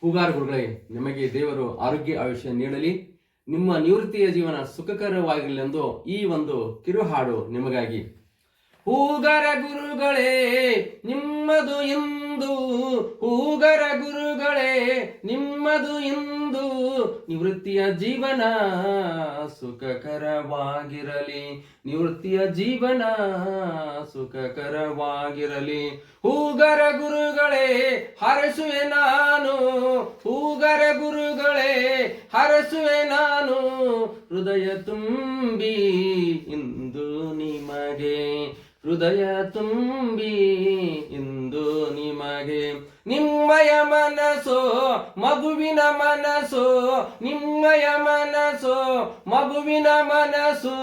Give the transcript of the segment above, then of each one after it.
ಹೂಗಾರ ಗುರುಗಳೇ ನಿಮಗೆ ದೇವರು ಆರೋಗ್ಯ ಆಯುಷ್ಯ ನೀಡಲಿ. ನಿಮ್ಮ ನಿವೃತ್ತಿಯ ಜೀವನ ಸುಖಕರವಾಗಿರಲಿ ಎಂದು ಈ ಒಂದು ಕಿರುಹಾಡು ನಿಮಗಾಗಿ. ಹೂಗಾರ ಗುರುಗಳೇ ನಿಮ್ಮದು ಎಂದು ಹೂಗರ ಗುರುಗಳೇ, ನಿಮ್ಮದು ಇಂದು ನಿವೃತ್ತಿಯ ಜೀವನ ಸುಖಕರವಾಗಿರಲಿ. ನಿವೃತ್ತಿಯ ಜೀವನ ಸುಖಕರವಾಗಿರಲಿ. ಹೂಗರ ಗುರುಗಳೇ, ಹರಸುವೆ ನಾನು. ಹೂಗರ ಗುರುಗಳೇ, ಹರಸುವೆ ನಾನು. ಹೃದಯ ತುಂಬಿ ಇಂದು ನಿಮಗೆ. ಹೃದಯ ತುಂಬಿ ಇಂದು ನಿಮಗೆ ನಿಮ್ಮಯ ಮನಸ್ಸೋ, ಮಗುವಿನ ಮನಸ್ಸು, ನಿಮ್ಮಯ ಮನಸ್ಸು, ಮಗುವಿನ ಮನಸ್ಸು,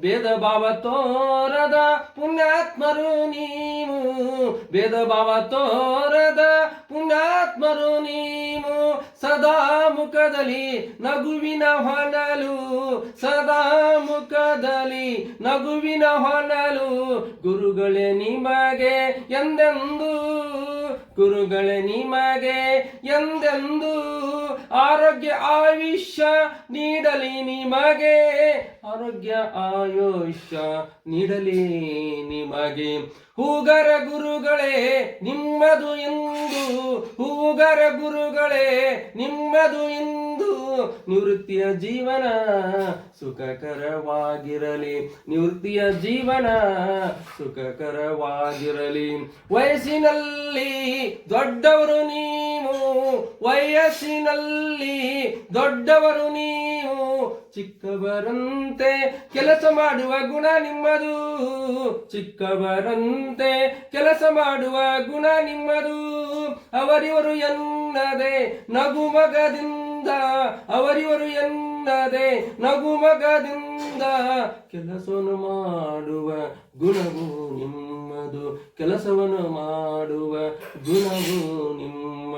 ಭೇದ ಭಾವ ತೋರದ ಪುಣ್ಯಾತ್ಮರು ನೀವು, ಭೇದ ಭಾವ ತೋರದ ಪುಣ್ಯಾತ್ಮರು ನೀವು, ಸದಾ ಮುಖದಲ್ಲಿ ನಗುವಿನ ಹೊನಲು, ಸದಾ ಮುಖದಲ್ಲಿ ನಗುವಿನ ಹೊನಲು, ಗುರುಗಳೇ ನಿಮಗೆ ಎಂದೆಂದು ಗುರುಗಳೇ ನಿಮಗೆ ಎಂದೆಂದು ಆರೋಗ್ಯ ಆಯುಷ್ಯ ನೀಡಲಿ ನಿಮಗೆ. ಆರೋಗ್ಯ ಆಯುಷ್ಯ ನೀಡಲಿ ನಿಮಗೆ. ಹೂಗರ ಗುರುಗಳೇ, ನಿಮ್ಮದು ಎಂದು ಹೂಗರ ಗುರುಗಳೇ, ನಿಮ್ಮದು ಇಂದು ನಿವೃತ್ತಿಯ ಜೀವನ ಸುಖಕರವಾಗಿರಲಿ. ನಿವೃತ್ತಿಯ ಜೀವನ ಸುಖಕರವಾಗಿರಲಿ. ವಯಸ್ಸಿನಲ್ಲಿ ದೊಡ್ಡವರು ನೀವು, ವಯಸ್ಸಿನಲ್ಲಿ ದೊಡ್ಡವರು ನೀವು, ಚಿಕ್ಕವರಂತೆ ಕೆಲಸ ಮಾಡುವ ಗುಣ ನಿಮ್ಮದು, ಚಿಕ್ಕವರಂತೆ ಕೆಲಸ ಮಾಡುವ ಗುಣ ನಿಮ್ಮದು. ಅವರಿವರು ಎನ್ನದೆ ನಗುಮಗದಿಂದ ಅವರಿವರು ಎನ್ನದೆ ನಗುಮಗದಿಂದ ಕೆಲಸವನ್ನು ಮಾಡುವ ಗುಣವು ನಿಮ್ಮದು ಕೆಲಸವನ್ನು ಮಾಡುವ ಗುಣವು ನಿಮ್ಮ